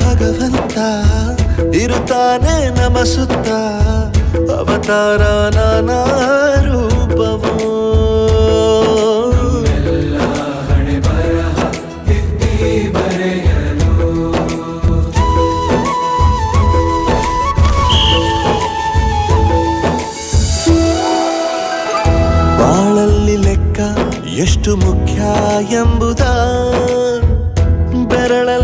ಭಗವಂತ ಇರುತ್ತಾನೆ ನಮಸುತ್ತ ಅವತಾರ ನಾನಾ ರೂಪವೋ. ಹಣೆ ಬರಹ ತಿದ್ದಿ ಬರೆಯಲು ಬಾಳಲ್ಲಿ ಲೆಕ್ಕ ಎಷ್ಟು ಮುಖ್ಯ ಎಂಬುದ ಬೆರಳಲ್ಲೇ